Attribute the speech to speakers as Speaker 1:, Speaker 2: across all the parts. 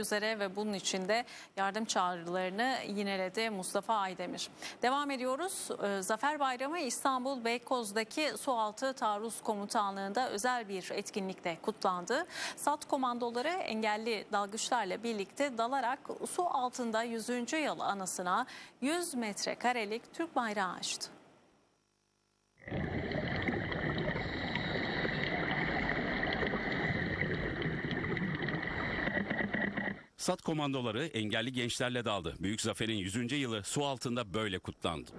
Speaker 1: üzere ve bunun için de yardım çağrılarını yineledi Mustafa Aydemir. Devam ediyoruz. Ee, Zafer Bayramı İstanbul Beykoz'daki Sualtı Taarruz Komutanlığı'nda özel bir etkinlikle kutlandı. SAT komandoları engelli dalgıçlarla birlikte dalarak su altında 100. yıl anısına 100 metrekarelik Türk bayrağı açtı.
Speaker 2: SAT komandoları engelli gençlerle daldı. Büyük Zafer'in 100. yılı su altında böyle kutlandı.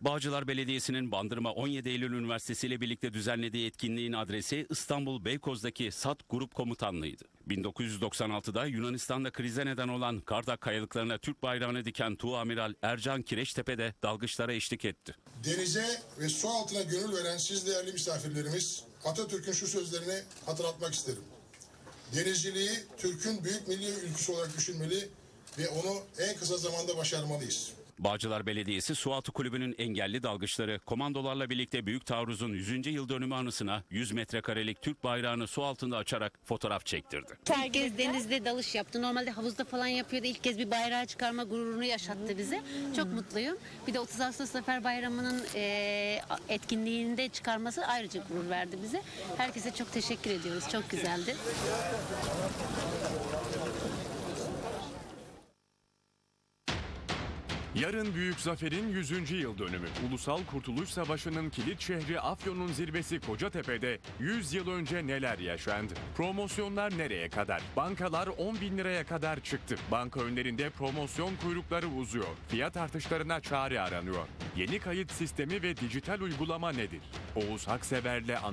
Speaker 2: Bağcılar Belediyesi'nin Bandırma 17 Eylül Üniversitesi ile birlikte düzenlediği etkinliğin adresi İstanbul Beykoz'daki SAT Grup Komutanlığı'ydı. 1996'da Yunanistan'da krize neden olan Kardak kayalıklarına Türk bayrağını diken Tuğamiral Ercan Kireçtepe de dalgıçlara eşlik etti.
Speaker 3: Denize ve su altına gönül veren siz değerli misafirlerimiz Atatürk'ün şu sözlerini hatırlatmak isterim. Denizciliği Türk'ün büyük milli ülküsü olarak düşünmeli ve onu en kısa zamanda başarmalıyız.
Speaker 2: Bağcılar Belediyesi Sualtı Kulübü'nün engelli dalgıçları komandolarla birlikte Büyük Taarruz'un 100. yıl dönümü anısına 100 metrekarelik Türk bayrağını su altında açarak fotoğraf çektirdi.
Speaker 4: İlk kez denizde dalış yaptı. Normalde havuzda falan yapıyordu. İlk kez bir bayrağı çıkarma gururunu yaşattı bize. Çok mutluyum. Bir de 30 Ağustos Zafer Bayramı'nın eee, etkinliğinde çıkarması ayrıca gurur verdi bize. Herkese çok teşekkür ediyoruz. Çok güzeldi.
Speaker 5: Yarın Büyük Zafer'in 100. yıl dönümü. Ulusal Kurtuluş Savaşı'nın kilit şehri Afyon'un zirvesi Kocatepe'de 100 yıl önce neler yaşandı? Promosyonlar nereye kadar? Bankalar 10 bin liraya kadar çıktı. Banka önlerinde promosyon kuyrukları uzuyor. Fiyat artışlarına çare aranıyor. Yeni kayıt sistemi ve dijital uygulama nedir? Oğuz Haksever'le ana